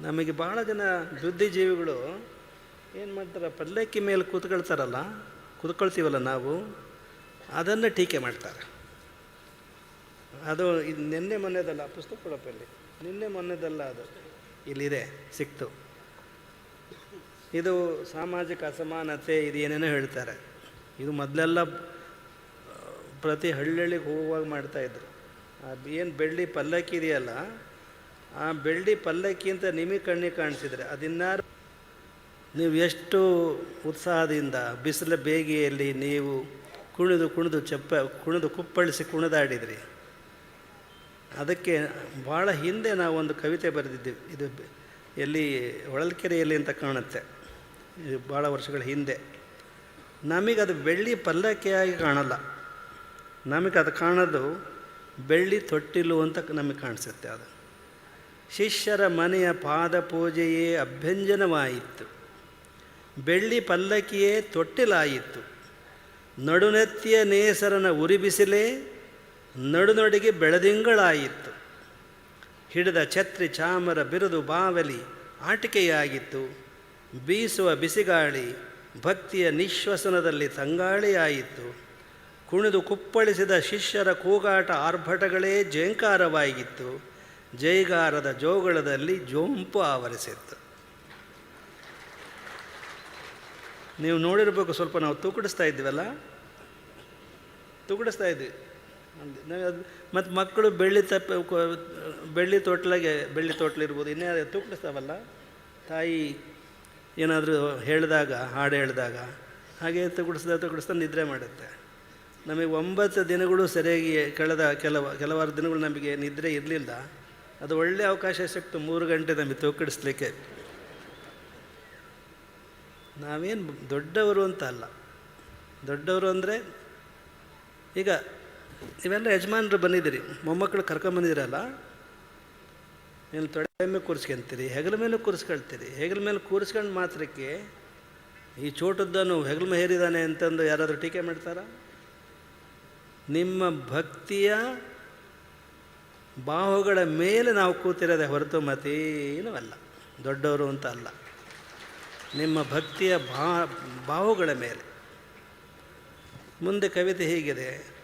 ನಮಗೆ ಭಾಳ ಜನ ಬುದ್ಧಿಜೀವಿಗಳು ಏನು ಮಾಡ್ತಾರೆ ಪಲ್ಲಕ್ಕಿ ಮೇಲೆ ಕೂತ್ಕೊಳ್ತಾರಲ್ಲ, ಕೂತ್ಕೊಳ್ತೀವಲ್ಲ ನಾವು, ಅದನ್ನು ಟೀಕೆ ಮಾಡ್ತಾರೆ. ಅದು ಇದು ನಿನ್ನೆ ಮೊನ್ನೆದಲ್ಲ, ಪುಸ್ತಕ ಕೊಡಪ್ಪಲ್ಲಿ ನಿನ್ನೆ ಮೊನ್ನೆದಲ್ಲ ಅದು. ಇಲ್ಲಿದೆ, ಸಿಕ್ತು. ಇದು ಸಾಮಾಜಿಕ ಅಸಮಾನತೆ ಇದು ಏನೇನೋ ಹೇಳ್ತಾರೆ. ಇದು ಮೊದಲೆಲ್ಲ ಪ್ರತಿ ಹಳ್ಳಿಗೆ ಹೋಗುವಾಗ ಮಾಡ್ತಾಯಿದ್ರು ಅದು ಏನು ಬೆಳ್ಳಿ ಪಲ್ಲಕ್ಕಿ ಇದೆಯಲ್ಲ ಆ ಬೆಳ್ಳಿ ಪಲ್ಲಕ್ಕಿಂತ ನಿಮಗೆ ಕಣ್ಣಿಗೆ ಕಾಣಿಸಿದ್ರೆ ಅದಿನ್ನಾರು ನೀವು ಎಷ್ಟು ಉತ್ಸಾಹದಿಂದ ಬಿಸಿಲ ಬೇಗೆಯಲ್ಲಿ ನೀವು ಕುಣಿದು ಕುಣಿದು ಚಪ್ಪ ಕುಣಿದು ಕುಪ್ಪಳಿಸಿ ಕುಣಿದಾಡಿದ್ರಿ. ಅದಕ್ಕೆ ಭಾಳ ಹಿಂದೆ ನಾವು ಒಂದು ಕವಿತೆ ಬರೆದಿದ್ದೀವಿ. ಇದು ಎಲ್ಲಿ ಹೊಳಲ್ಕೆರೆಯಲ್ಲಿ ಅಂತ ಕಾಣುತ್ತೆ. ಇದು ಭಾಳ ವರ್ಷಗಳ ಹಿಂದೆ. ನಮಗೆ ಅದು ಬೆಳ್ಳಿ ಪಲ್ಲಕ್ಕಿಯಾಗಿ ಕಾಣಲ್ಲ. ನಮಗೆ ಅದು ಕಾಣೋದು ಬೆಳ್ಳಿ ತೊಟ್ಟಿಲು ಅಂತ ನಮಗೆ ಕಾಣಿಸುತ್ತೆ ಅದು. ಶಿಷ್ಯರ ಮನೆಯ ಪಾದ ಪೂಜೆಯೇ ಅಭ್ಯಂಜನವಾಯಿತು. ಬೆಳ್ಳಿ ಪಲ್ಲಕ್ಕಿಯೇ ತೊಟ್ಟಿಲಾಯಿತು. ನಡುನೆತ್ತಿಯ ನೇಸರನ ಉರಿಬಿಸಿಲೇ ನಡುನಡಿಗೆ ಬೆಳದಿಂಗಳಾಯಿತು. ಹಿಡಿದ ಛತ್ರಿ ಚಾಮರ ಬಿರುದು ಬಾವಲಿ ಆಟಿಕೆಯಾಗಿತ್ತು. ಬೀಸುವ ಬಿಸಿಗಾಳಿ ಭಕ್ತಿಯ ನಿಶ್ವಸನದಲ್ಲಿ ತಂಗಾಳಿಯಾಯಿತು. ಕುಣಿದು ಕುಪ್ಪಳಿಸಿದ ಶಿಷ್ಯರ ಕೂಗಾಟ ಆರ್ಭಟಗಳೇ ಜಯಂಕಾರವಾಗಿತ್ತು. ಜೈಗಾರದ ಜೋಗಳದಲ್ಲಿ ಜೋಂಪು ಆವರಿಸಿತ್ತು. ನೀವು ನೋಡಿರಬೇಕು ಸ್ವಲ್ಪ ನಾವು ತೂಕಡಿಸ್ತಾ ಇದ್ದೀವಲ್ಲ? ತೂಕಡಿಸ್ತಾ ಇದ್ವಿ ಮತ್ತು ಮಕ್ಕಳು ಬೆಳ್ಳಿ ತಪ್ಪ, ಬೆಳ್ಳಿ ತೊಟ್ಲಾಗೆ, ಬೆಳ್ಳಿ ತೊಟ್ಲಿರ್ಬೋದು ಇನ್ನೇ ತೂಕಡಿಸ್ತಾವಲ್ಲ? ತಾಯಿ ಏನಾದರೂ ಹೇಳಿದಾಗ, ಹಾಡು ಹೇಳಿದಾಗ, ಹಾಗೆ ತೂಕಡಿಸ್ದ ತೂಕಡಿಸ್ದ ನಿದ್ರೆ ಮಾಡುತ್ತೆ. ನಮಗೆ ಒಂಬತ್ತು ದಿನಗಳು ಸರಿಯಾಗಿ ಕಳೆದ ಕೆಲವು, ಕೆಲವಾರು ದಿನಗಳು ನಮಗೆ ನಿದ್ರೆ ಇರಲಿಲ್ಲ. ಅದು ಒಳ್ಳೆಯ ಅವಕಾಶ ಸಿಕ್ತು, ಮೂರು ಗಂಟೆ ನಮಗೆ ತೂಕಡಿಸ್ಲಿಕ್ಕೆ. ನಾವೇನು ದೊಡ್ಡವರು ಅಂತ ಅಲ್ಲ. ದೊಡ್ಡವರು ಅಂದರೆ, ಈಗ ನೀವೆಲ್ಲ ಯಜಮಾನರು ಬಂದಿದ್ದೀರಿ, ಮೊಮ್ಮಕ್ಕಳು ಕರ್ಕೊಂಬಂದಿರಲ್ಲ ನೀವು ತೊಡೆ ಮೇಲೆ ಕೂರಿಸ್ಕೊಂತೀರಿ, ಹೆಗಲ ಮೇಲೆ ಕೂರಿಸ್ಕೊಳ್ತೀರಿ. ಹೆಗಲ ಮೇಲೆ ಕೂರಿಸ್ಕೊಂಡು ಮಾತ್ರಕ್ಕೆ ಈ ಚೋಟದ್ದನು ಹೆಗಲ ಮೇಲೆ ಹೇರಿದಾನೆ ಅಂತಂದು ಯಾರಾದರೂ ಟೀಕೆ ಮಾಡ್ತಾರಾ? ನಿಮ್ಮ ಭಕ್ತಿಯ ಬಾಹುಗಳ ಮೇಲೆ ನಾವು ಕೂತಿರೋದೆ ಹೊರತು ಮತೇನೂ ಅಲ್ಲ. ದೊಡ್ಡವರು ಅಂತ ಅಲ್ಲ. ನಿಮ್ಮ ಭಕ್ತಿಯ ಬಾ, ಬಾಹುಗಳ ಮೇಲೆ. ಮುಂದೆ ಕವಿತೆ ಹೀಗಿದೆ.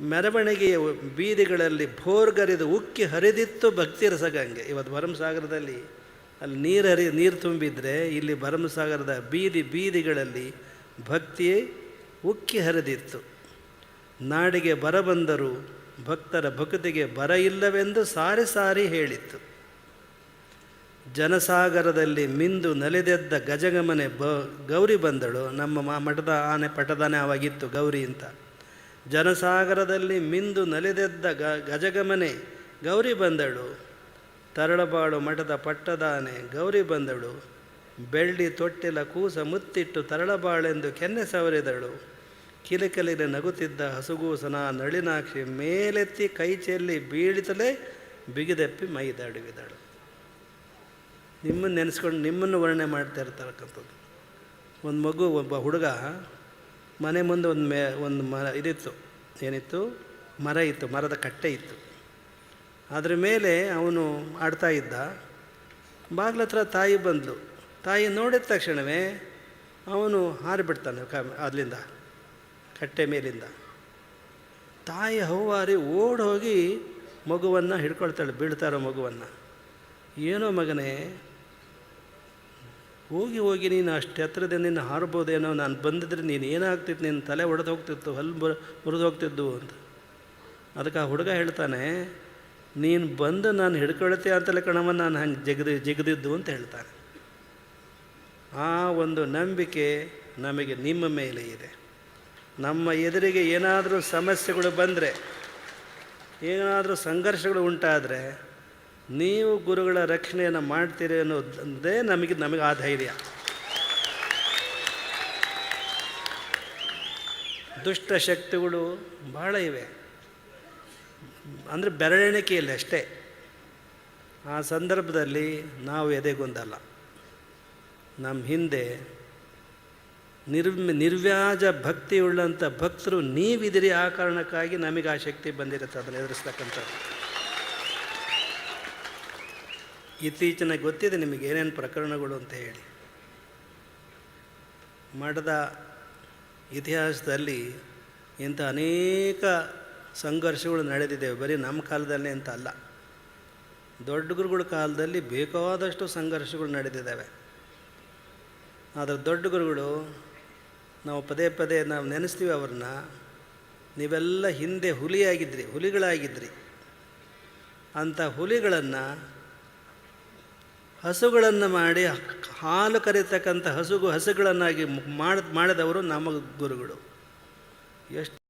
ಮೆರವಣಿಗೆಯ ಬೀದಿಗಳಲ್ಲಿ ಭೋರ್ಗರಿದು ಉಕ್ಕಿ ಹರಿದಿತ್ತು ಭಕ್ತಿ ರಸಗಂಗೆ. ಇವತ್ತು ಭರಮಸಾಗರದಲ್ಲಿ ಅಲ್ಲಿ ನೀರು ಹರಿ, ನೀರು ತುಂಬಿದರೆ ಇಲ್ಲಿ ಭರಮಸಾಗರದ ಬೀದಿ ಬೀದಿಗಳಲ್ಲಿ ಭಕ್ತಿ ಉಕ್ಕಿ ಹರಿದಿತ್ತು. ನಾಡಿಗೆ ಬರ ಬಂದರು ಭಕ್ತರ ಭಕ್ತಿಗೆ ಬರ ಇಲ್ಲವೆಂದು ಸಾರಿ ಸಾರಿ ಹೇಳಿತ್ತು. ಜನಸಾಗರದಲ್ಲಿ ಮಿಂದು ನಲಿದೆದ್ದ ಗಜಗಮನೆ ಬ, ಗೌರಿ ಬಂದಳು. ನಮ್ಮ ಮಠದ ಆನೆ ಪಟದಾನೆ ಅವಾಗಿತ್ತು ಗೌರಿ ಅಂತ. ಜನಸಾಗರದಲ್ಲಿ ಮಿಂದು ನಲಿದೆದ್ದ ಗ, ಗಜಗಮನೆ ಗೌರಿ ಬಂದಳು. ತರಳಬಾಳು ಮಠದ ಪಟ್ಟದಾನೆ ಗೌರಿ ಬಂದಳು. ಬೆಳ್ಳಿ ತೊಟ್ಟಿಲ ಕೂಸ ಮುತ್ತಿಟ್ಟು ತರಳಬಾಳೆಂದು ಕೆನ್ನೆ ಸವರಿದಳು. ಕಿಲಿಕಲಿನ ನಗುತ್ತಿದ್ದ ಹಸುಗೂಸನ ನಳಿನಾಕ್ಷಿ ಮೇಲೆತ್ತಿ ಕೈ ಚೆಲ್ಲಿ ಬೀಳಿತಲೇ ಬಿಗಿದಪ್ಪಿ ಮೈದಾಡುವಿದಳು ನಿಮ್ಮನ್ನು ನೆನೆಸ್ಕೊಂಡು ನಿಮ್ಮನ್ನು ವರ್ಣನೆ ಮಾಡ್ತಾ ಇರ್ತಕ್ಕಂಥದ್ದು. ಒಂದು ಮಗು, ಒಬ್ಬ ಹುಡುಗ, ಮನೆ ಮುಂದೆ ಒಂದು ಮೇ, ಒಂದು ಮರ ಇದಿತ್ತು. ಏನಿತ್ತು? ಮರ ಇತ್ತು, ಮರದ ಕಟ್ಟೆ ಇತ್ತು. ಅದ್ರ ಮೇಲೆ ಅವನು ಆಡ್ತಾ ಇದ್ದ. ಬಾಗ್ಲತ್ರ ತಾಯಿ ಬಂದಳು ತಾಯಿ ನೋಡಿದ ತಕ್ಷಣವೇ ಅವನು ಹಾರಿಬಿಡ್ತಾನೆ ಕ, ಅಲ್ಲಿಂದ. ಕಟ್ಟೆ ಮೇಲಿಂದ. ತಾಯಿ ಹೌವಾರಿ ಓಡಿ ಹೋಗಿ ಮಗುವನ್ನು ಹಿಡ್ಕೊಳ್ತಾಳೆ ಬೀಳ್ತಾರೋ ಮಗುವನ್ನು. ಏನೋ ಮಗನೇ, ಹೋಗಿ ಹೋಗಿ ನೀನು ಅಷ್ಟು ಎತ್ತರದಿಂದ ನಿನ್ನ ಹಾರ್ಬೋದೇನೋ ನಾನು ಬಂದಿದ್ರೆ ನೀನು ಏನಾಗ್ತಿತ್ತು, ನಿನ್ನ ತಲೆ ಒಡೆದು ಹೋಗ್ತಿತ್ತು, ಹಲ್ಲು ಮುರಿದು ಹೋಗ್ತಿದ್ದು ಅಂತ. ಅದಕ್ಕೆ ಆ ಹುಡುಗ ಹೇಳ್ತಾನೆ, ನೀನು ಬಂದು ನಾನು ಹಿಡ್ಕೊಳ್ತೀಯ ಅಂತಲೇ ಕಣವ ನಾನು ಹಂಗೆ ಜಗದ, ಜಿಗದಿದ್ದು ಅಂತ ಹೇಳ್ತಾನೆ. ಆ ಒಂದು ನಂಬಿಕೆ ನಮಗೆ ನಿಮ್ಮ ಮೇಲೆ ಇದೆ. ನಮ್ಮ ಎದುರಿಗೆ ಏನಾದರೂ ಸಮಸ್ಯೆಗಳು ಬಂದರೆ, ಏನಾದರೂ ಸಂಘರ್ಷಗಳು ಉಂಟಾದರೆ, ನೀವು ಗುರುಗಳ ರಕ್ಷಣೆಯನ್ನು ಮಾಡ್ತೀರಿ ಅನ್ನೋದೇ ನಮಗೆ ನಮಗೆ ಆ ಧೈರ್ಯ. ದುಷ್ಟ ಶಕ್ತಿಗಳು ಭಾಳ ಇವೆ. ಅಂದರೆ ಬೆರಳೆಣಿಕೆಯಲ್ಲಿ ಅಷ್ಟೇ. ಆ ಸಂದರ್ಭದಲ್ಲಿ ನಾವು ಎದೆಗೊಂದಲ್ಲ. ನಮ್ಮ ಹಿಂದೆ ನಿರ್ ನಿರ್ವ್ಯಾಜ ಭಕ್ತಿಯುಳ್ಳಂಥ ಭಕ್ತರು ನೀವಿದಿರಿ ಆ ಕಾರಣಕ್ಕಾಗಿ ನಮಗೆ ಆ ಶಕ್ತಿ ಬಂದಿರುತ್ತೆ ಅದನ್ನು ಎದುರಿಸ್ತಕ್ಕಂಥದ್ದು. ಇತ್ತೀಚಿನ ಗೊತ್ತಿದೆ ನಿಮಗೆ ಏನೇನು ಪ್ರಕರಣಗಳು ಅಂತ ಹೇಳಿ. ಮಠದ ಇತಿಹಾಸದಲ್ಲಿ ಇಂಥ ಅನೇಕ ಸಂಘರ್ಷಗಳು ನಡೆದಿದ್ದೇವೆ. ಬರೀ ನಮ್ಮ ಕಾಲದಲ್ಲೇ ಅಂತ ಅಲ್ಲ. ದೊಡ್ಡ ಗುರುಗಳ ಕಾಲದಲ್ಲಿ ಬೇಕಾದಷ್ಟು ಸಂಘರ್ಷಗಳು ನಡೆದಿದ್ದಾವೆ. ಆದರೆ ದೊಡ್ಡ ಗುರುಗಳು ನಾವು ಪದೇ ಪದೇ ನಾವು ನೆನೆಸ್ತೀವಿ ಅವ್ರನ್ನ. ನೀವೆಲ್ಲ ಹಿಂದೆ ಹುಲಿಯಾಗಿದ್ರಿ, ಹುಲಿಗಳಾಗಿದ್ರಿ. ಅಂಥ ಹುಲಿಗಳನ್ನು ಹಸುಗಳನ್ನು ಮಾಡಿ ಹಾಲು ಕರೀತಕ್ಕಂಥ ಹಸುಗು ಹಸುಗಳನ್ನಾಗಿ ಮಾಡಿ ಮಾಡಿದವರು ನಮ್ಮ ಗುರುಗಳು. ಎಷ್ಟು